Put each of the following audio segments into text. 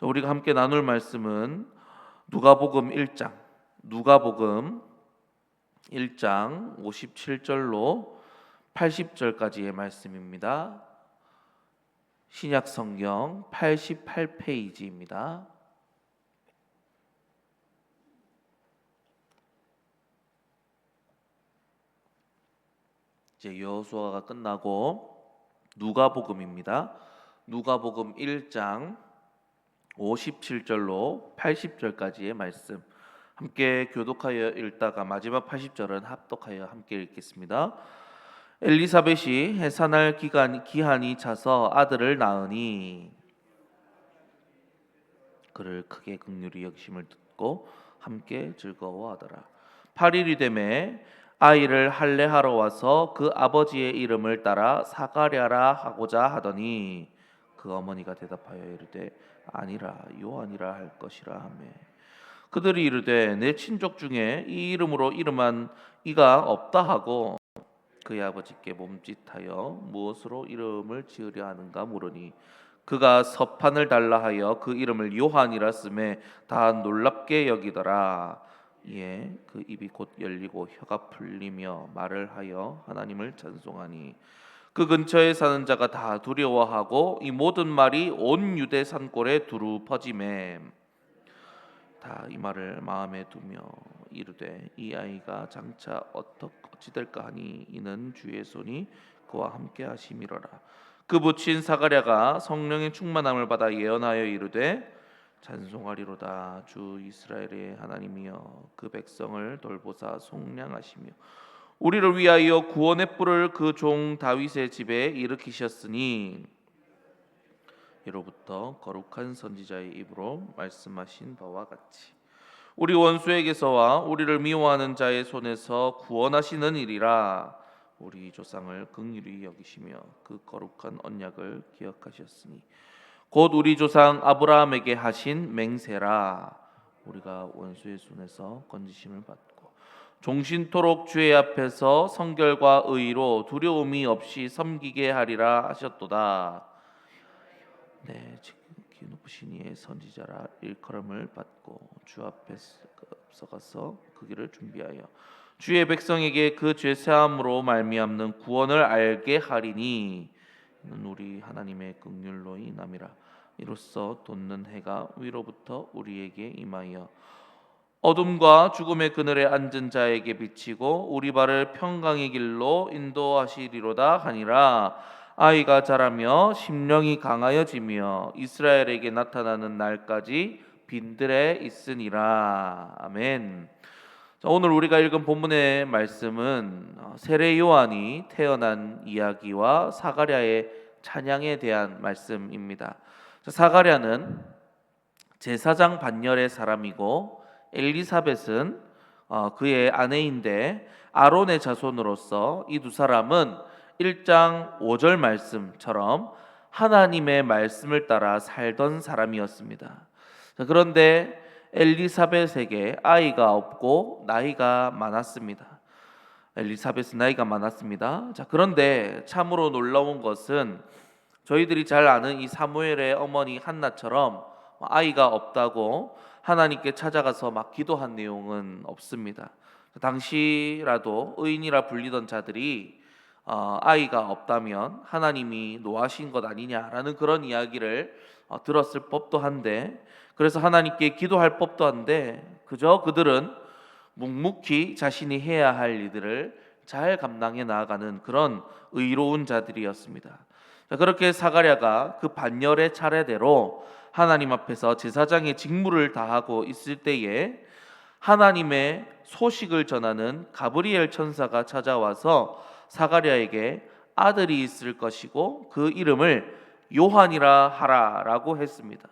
자, 우리가 함께 나눌 말씀은 누가복음 1장, 누가복음 1장 57절로 80절까지의 말씀입니다. 신약 성경 88페이지입니다. 이제 여호수아가 끝나고 누가복음입니다. 누가복음 1장 57절로 80절까지의 말씀 함께 교독하여 읽다가 마지막 80절은 합독하여 함께 읽겠습니다. 엘리사벳이 해산할 기간 기한이 차서 아들을 낳으니 그를 크게 극률이 여기심을 듣고 함께 즐거워하더라. 8일이 되매 아이를 할례하러 와서 그 아버지의 이름을 따라 사가랴라 하고자 하더니 그 어머니가 대답하여 이르되 아니라 요한이라 할 것이라 하매. 그들이 이르되 내 친족 중에 이 이름으로 이름한 이가 없다 하고 그의 아버지께 몸짓하여 무엇으로 이름을 지으려 하는가 물으니 그가 서판을 달라 하여 그 이름을 요한이라 쓰매 다 놀랍게 여기더라. 이에 그 입이 곧 열리고 혀가 풀리며 말을 하여 하나님을 찬송하니 그 근처에 사는 자가 다 두려워하고 이 모든 말이 온 유대 산골에 두루 퍼짐에. 다 이 말을 마음에 두며 이르되 이 아이가 장차 어떻게 될까 하니 이는 주의 손이 그와 함께 하심이로라. 그 부친 사가랴가 성령의 충만함을 받아 예언하여 이르되 찬송하리로다. 주 이스라엘의 하나님이여 그 백성을 돌보사 속량하시며 우리를 위하여 구원의 뿔을 그 종 다윗의 집에 일으키셨으니. 이로부터 거룩한 선지자의 입으로 말씀하신 바와 같이 우리 원수에게서와 우리를 미워하는 자의 손에서 구원하시는 일이라. 우리 조상을 긍휼히 여기시며 그 거룩한 언약을 기억하셨으니 곧 우리 조상 아브라함에게 하신 맹세라. 우리가 원수의 손에서 건지심을 받고 종신토록 주의 앞에서 성결과 의로 두려움이 없이 섬기게 하리라 하셨도다. 네, 지금 기 높으신 이의 선지자라 일컬음을 받고 주 앞에 서가서 그 길을 준비하여 주의 백성에게 그 죄 사함으로 말미암는 구원을 알게 하리니 우리 하나님의 긍휼로 인함이라 이로써 돋는 해가 위로부터 우리에게 임하여 어둠과 죽음의 그늘에 앉은 자에게 비치고 우리 발을 평강의 길로 인도하시리로다 하니라 아이가 자라며 심령이 강하여지며 이스라엘에게 나타나는 날까지 빈들에 있으니라 아멘. 자, 오늘 우리가 읽은 본문의 말씀은 어, 세례 요한이 태어난 이야기와 사가랴의 찬양에 대한 말씀입니다. 자, 사가랴는 제사장 반열의 사람이고 엘리사벳은 어, 그의 아내인데 아론의 자손으로서 이 두 사람은 1장 5절 말씀처럼 하나님의 말씀을 따라 살던 사람이었습니다. 자, 그런데 엘리사벳에게 아이가 없고 나이가 많았습니다. 엘리사벳은 나이가 많았습니다. 자, 그런데 참으로 놀라운 것은 저희들이 잘 아는 이 사무엘의 어머니 한나처럼 아이가 없다고 하나님께 찾아가서 막 기도한 내용은 없습니다. 당시라도 의인이라 불리던 자들이 어, 아이가 없다면 하나님이 노하신 것 아니냐라는 그런 이야기를 어, 들었을 법도 한데 그래서 하나님께 기도할 법도 한데 그저 그들은 묵묵히 자신이 해야 할 일들을 잘 감당해 나아가는 그런 의로운 자들이었습니다. 그렇게 사가랴가 그 반열의 차례대로 하나님 앞에서 제사장의 직무를 다하고 있을 때에 하나님의 소식을 전하는 가브리엘 천사가 찾아와서 사가랴에게 아들이 있을 것이고 그 이름을 요한이라 하라라고 했습니다.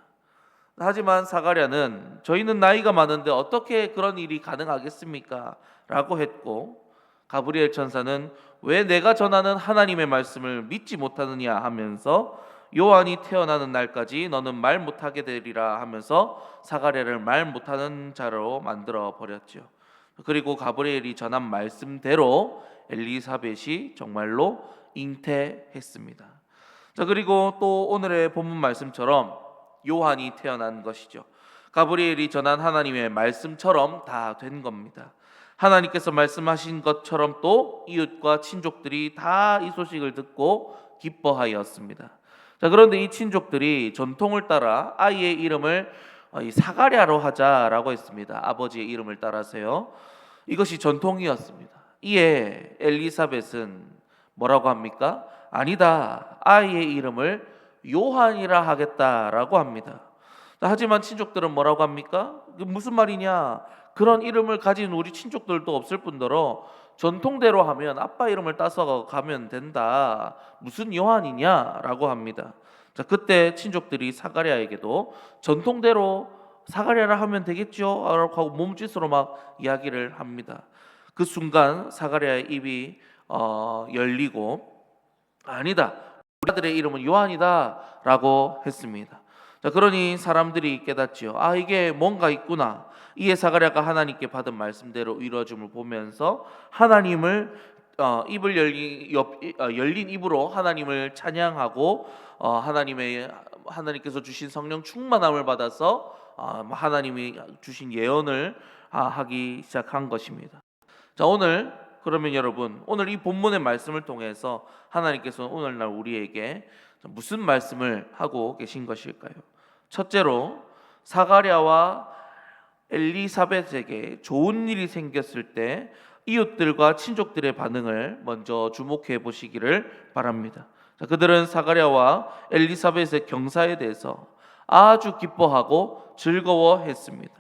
하지만 사가랴는 저희는 나이가 많은데 어떻게 그런 일이 가능하겠습니까? 라고 했고 가브리엘 천사는 왜 내가 전하는 하나님의 말씀을 믿지 못하느냐 하면서 요한이 태어나는 날까지 너는 말 못하게 되리라 하면서 사가랴를 말 못하는 자로 만들어 버렸죠. 그리고 가브리엘이 전한 말씀대로 엘리사벳이 정말로 잉태했습니다. 자 그리고 또 오늘의 본문 말씀처럼 요한이 태어난 것이죠. 가브리엘이 전한 하나님의 말씀처럼 다 된 겁니다. 하나님께서 말씀하신 것처럼 또 이웃과 친족들이 다 이 소식을 듣고 기뻐하였습니다. 자, 그런데 이 친족들이 전통을 따라 아이의 이름을 어, 이 사가랴로 하자라고 했습니다. 아버지의 이름을 따라서요. 이것이 전통이었습니다. 이에 엘리사벳은 뭐라고 합니까? 아니다. 아이의 이름을 요한이라 하겠다라고 합니다. 하지만 친족들은 뭐라고 합니까? 무슨 말이냐? 그런 이름을 가진 우리 친족들도 없을 뿐더러 전통대로 하면 아빠 이름을 따서 가면 된다. 무슨 요한이냐라고 합니다. 자, 그때 친족들이 사가랴에게도 전통대로 사가랴라 하면 되겠죠? 라고 하고 몸짓으로 막 이야기를 합니다. 그 순간 사가랴의 입이 어, 열리고 아니다. 우리 아들의 이름은 요한이다라고 했습니다. 자, 그러니 사람들이 깨닫지요. 아, 이게 뭔가 있구나. 이에 사가랴가 하나님께 받은 말씀대로 이루어짐을 보면서 하나님을 어, 입을 열린, 옆, 어, 열린 입으로 하나님을 찬양하고 어, 하나님의 하나님께서 주신 성령 충만함을 받아서 어, 하나님이 주신 예언을 아, 하기 시작한 것입니다. 자 오늘 그러면 여러분 오늘 이 본문의 말씀을 통해서 하나님께서 오늘날 우리에게 무슨 말씀을 하고 계신 것일까요? 첫째로 사가랴와 엘리사벳에게 좋은 일이 생겼을 때 이웃들과 친족들의 반응을 먼저 주목해 보시기를 바랍니다. 자, 그들은 사가랴와 엘리사벳의 경사에 대해서 아주 기뻐하고 즐거워했습니다.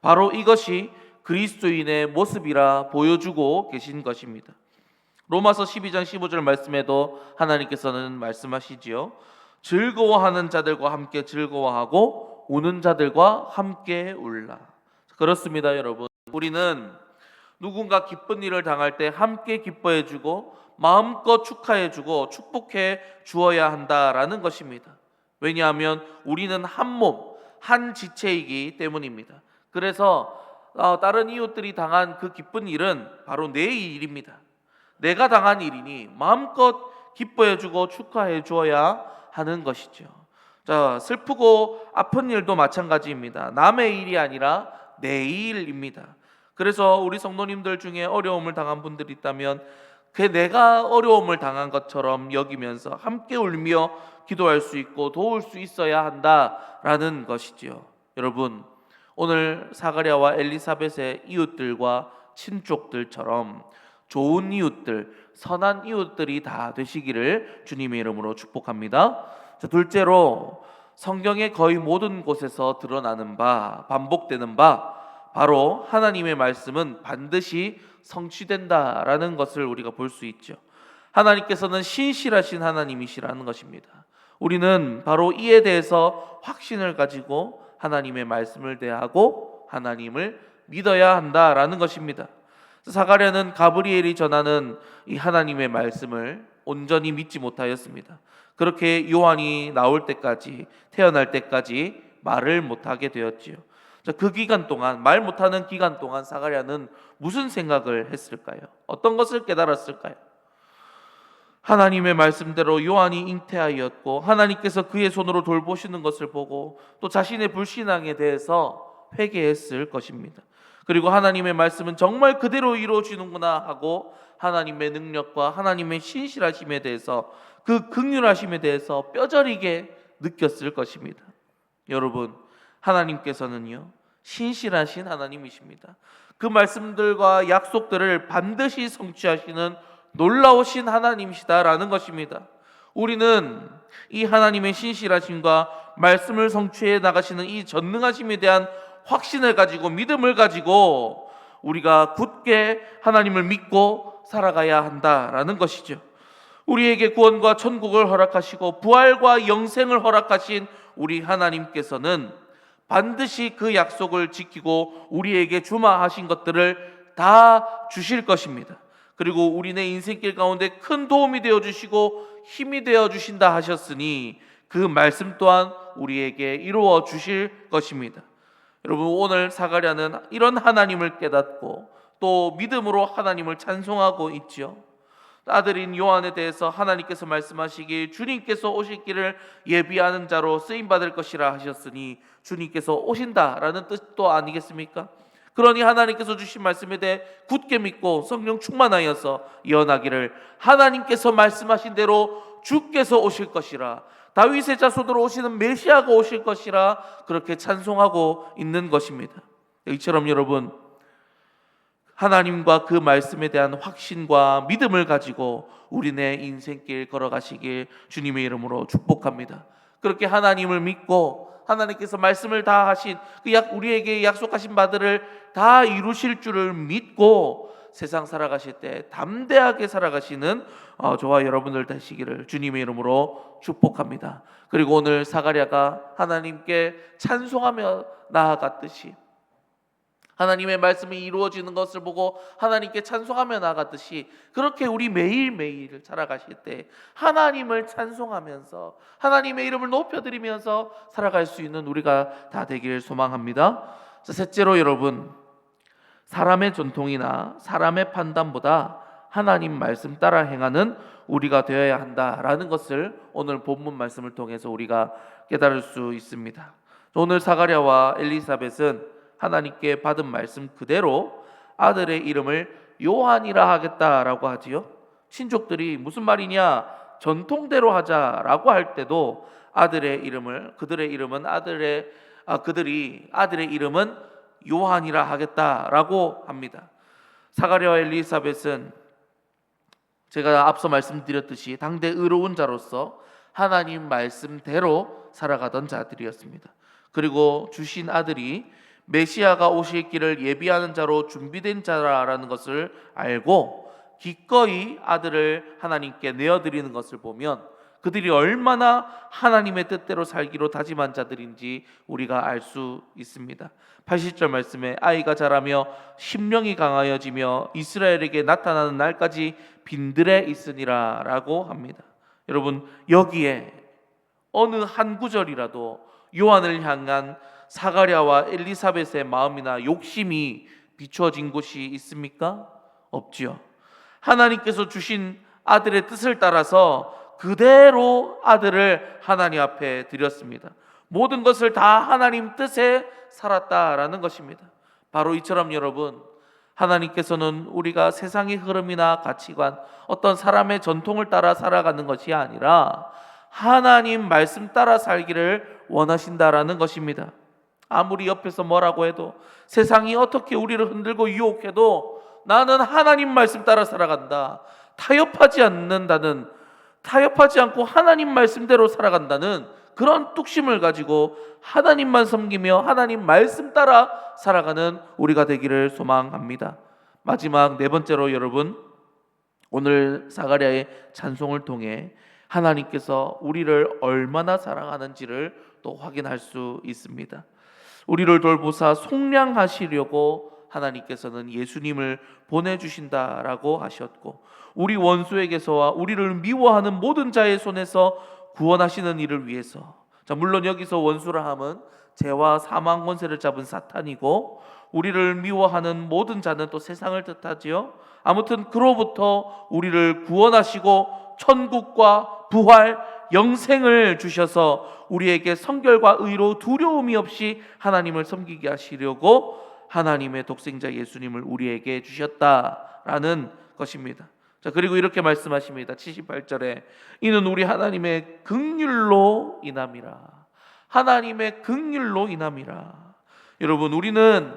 바로 이것이 그리스도인의 모습이라 보여주고 계신 것입니다. 로마서 12장 15절 말씀에도 하나님께서는 말씀하시지요. 즐거워하는 자들과 함께 즐거워하고 우는 자들과 함께 울라. 그렇습니다, 여러분. 우리는 누군가 기쁜 일을 당할 때 함께 기뻐해 주고 마음껏 축하해 주고 축복해 주어야 한다라는 것입니다. 왜냐하면 우리는 한 몸, 한 지체이기 때문입니다. 그래서 어, 다른 이웃들이 당한 그 기쁜 일은 바로 내 일입니다. 내가 당한 일이니 마음껏 기뻐해 주고 축하해 주어야 하는 것이죠. 자, 슬프고 아픈 일도 마찬가지입니다. 남의 일이 아니라 내 일입니다. 그래서 우리 성도님들 중에 어려움을 당한 분들이 있다면 그 내가 어려움을 당한 것처럼 여기면서 함께 울며 기도할 수 있고 도울 수 있어야 한다라는 것이지요. 여러분, 오늘 사가랴와 엘리사벳의 이웃들과 친족들처럼 좋은 이웃들, 선한 이웃들이 다 되시기를 주님의 이름으로 축복합니다. 자, 둘째로 성경의 거의 모든 곳에서 드러나는 바, 반복되는 바, 바로 하나님의 말씀은 반드시 성취된다라는 것을 우리가 볼 수 있죠. 하나님께서는 신실하신 하나님이시라는 것입니다. 우리는 바로 이에 대해서 확신을 가지고 하나님의 말씀을 대하고 하나님을 믿어야 한다라는 것입니다. 사가랴는 가브리엘이 전하는 이 하나님의 말씀을 온전히 믿지 못하였습니다. 그렇게 요한이 나올 때까지 태어날 때까지 말을 못하게 되었지요. 자, 그 기간 동안 말 못하는 기간 동안 사가랴는 무슨 생각을 했을까요? 어떤 것을 깨달았을까요? 하나님의 말씀대로 요한이 잉태하였고 하나님께서 그의 손으로 돌보시는 것을 보고 또 자신의 불신앙에 대해서 회개했을 것입니다. 그리고 하나님의 말씀은 정말 그대로 이루어지는구나 하고 하나님의 능력과 하나님의 신실하심에 대해서 그 극률하심에 대해서 뼈저리게 느꼈을 것입니다. 여러분, 하나님께서는요, 신실하신 하나님이십니다. 그 말씀들과 약속들을 반드시 성취하시는 놀라우신 하나님이시다라는 것입니다. 우리는 이 하나님의 신실하심과 말씀을 성취해 나가시는 이 전능하심에 대한 확신을 가지고 믿음을 가지고 우리가 굳게 하나님을 믿고 살아가야 한다라는 것이죠. 우리에게 구원과 천국을 허락하시고 부활과 영생을 허락하신 우리 하나님께서는 반드시 그 약속을 지키고 우리에게 주마하신 것들을 다 주실 것입니다. 그리고 우리네 인생길 가운데 큰 도움이 되어 주시고 힘이 되어 주신다 하셨으니 그 말씀 또한 우리에게 이루어 주실 것입니다. 여러분 오늘 사가랴는 이런 하나님을 깨닫고 또 믿음으로 하나님을 찬송하고 있지요. 아들인 요한에 대해서 하나님께서 말씀하시기 주님께서 오실 길을 예비하는 자로 쓰임 받을 것이라 하셨으니 주님께서 오신다라는 뜻도 아니겠습니까? 그러니 하나님께서 주신 말씀에 대해 굳게 믿고 성령 충만하여서 예언하기를 하나님께서 말씀하신 대로 주께서 오실 것이라 다윗의 자손으로 오시는 메시아가 오실 것이라 그렇게 찬송하고 있는 것입니다. 이처럼 여러분 하나님과 그 말씀에 대한 확신과 믿음을 가지고 우리네 인생길 걸어가시길 주님의 이름으로 축복합니다. 그렇게 하나님을 믿고 하나님께서 말씀을 다 하신 그 약 우리에게 약속하신 바들을 다 이루실 줄을 믿고 세상 살아가실 때 담대하게 살아가시는 어, 저와 여러분들 되시기를 주님의 이름으로 축복합니다. 그리고 오늘 사가랴가 하나님께 찬송하며 나아갔듯이 하나님의 말씀이 이루어지는 것을 보고 하나님께 찬송하며 나갔듯이 그렇게 우리 매일매일 살아가실 때 하나님을 찬송하면서 하나님의 이름을 높여드리면서 살아갈 수 있는 우리가 다 되기를 소망합니다. 자, 셋째로 여러분 사람의 전통이나 사람의 판단보다 하나님 말씀 따라 행하는 우리가 되어야 한다라는 것을 오늘 본문 말씀을 통해서 우리가 깨달을 수 있습니다. 오늘 사가랴와 엘리사벳은 하나님께 받은 말씀 그대로 아들의 이름을 요한이라 하겠다라고 하지요. 친족들이 무슨 말이냐 전통대로 하자라고 할 때도 아들의 이름을 그들의 이름은 아들의 아, 그들이 아들의 이름은 요한이라 하겠다라고 합니다. 사가랴와 엘리사벳은 제가 앞서 말씀드렸듯이 당대 의로운 자로서 하나님 말씀대로 살아가던 자들이었습니다. 그리고 주신 아들이 메시아가 오실 길을 예비하는 자로 준비된 자라는 것을 알고 기꺼이 아들을 하나님께 내어드리는 것을 보면 그들이 얼마나 하나님의 뜻대로 살기로 다짐한 자들인지 우리가 알 수 있습니다. 80절 말씀에 아이가 자라며 심령이 강하여지며 이스라엘에게 나타나는 날까지 빈들에 있으니라라고 합니다. 여러분 여기에 어느 한 구절이라도 요한을 향한 사가랴와 엘리사벳의 마음이나 욕심이 비추어진 곳이 있습니까? 없지요. 하나님께서 주신 아들의 뜻을 따라서 그대로 아들을 하나님 앞에 드렸습니다. 모든 것을 다 하나님 뜻에 살았다라는 것입니다. 바로 이처럼 여러분 하나님께서는 우리가 세상의 흐름이나 가치관, 어떤 사람의 전통을 따라 살아가는 것이 아니라 하나님 말씀 따라 살기를 원하신다라는 것입니다. 아무리 옆에서 뭐라고 해도 세상이 어떻게 우리를 흔들고 유혹해도 나는 하나님 말씀 따라 살아간다. 타협하지 않는다는 타협하지 않고 하나님 말씀대로 살아간다는 그런 뚝심을 가지고 하나님만 섬기며 하나님 말씀 따라 살아가는 우리가 되기를 소망합니다. 마지막 네 번째로 여러분 오늘 사가랴의 찬송을 통해 하나님께서 우리를 얼마나 사랑하는지를 또 확인할 수 있습니다. 우리를 돌보사 속량하시려고 하나님께서는 예수님을 보내주신다라고 하셨고 우리 원수에게서와 우리를 미워하는 모든 자의 손에서 구원하시는 일을 위해서 자 물론 여기서 원수라 함은 죄와 사망 권세를 잡은 사탄이고 우리를 미워하는 모든 자는 또 세상을 뜻하지요. 아무튼 그로부터 우리를 구원하시고 천국과 부활 영생을 주셔서 우리에게 성결과 의로 두려움이 없이 하나님을 섬기게 하시려고 하나님의 독생자 예수님을 우리에게 주셨다라는 것입니다. 자, 그리고 이렇게 말씀하십니다. 78절에 이는 우리 하나님의 긍휼로 인함이라. 하나님의 긍휼로 인함이라. 여러분, 우리는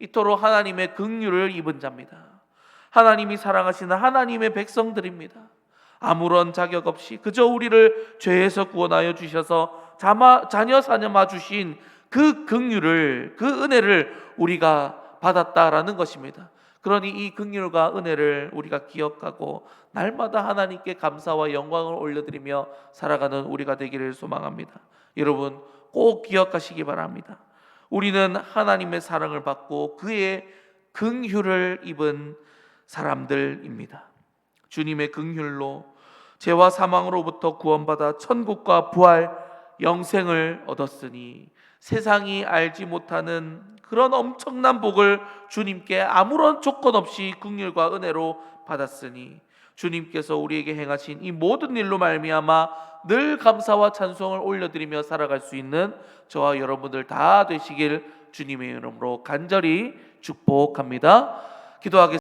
이토록 하나님의 긍휼을 입은 자입니다. 하나님이 사랑하시는 하나님의 백성들입니다. 아무런 자격 없이 그저 우리를 죄에서 구원하여 주셔서 자마, 자녀 사녀마 주신 그 긍휼을 그 은혜를 우리가 받았다라는 것입니다. 그러니 이 긍휼과 은혜를 우리가 기억하고 날마다 하나님께 감사와 영광을 올려드리며 살아가는 우리가 되기를 소망합니다. 여러분 꼭 기억하시기 바랍니다. 우리는 하나님의 사랑을 받고 그의 긍휼을 입은 사람들입니다. 주님의 긍휼로 죄와 사망으로부터 구원받아 천국과 부활 영생을 얻었으니 세상이 알지 못하는 그런 엄청난 복을 주님께 아무런 조건 없이 긍휼과 은혜로 받았으니 주님께서 우리에게 행하신 이 모든 일로 말미암아 늘 감사와 찬송을 올려드리며 살아갈 수 있는 저와 여러분들 다 되시길 주님의 이름으로 간절히 축복합니다. 기도하겠습니다.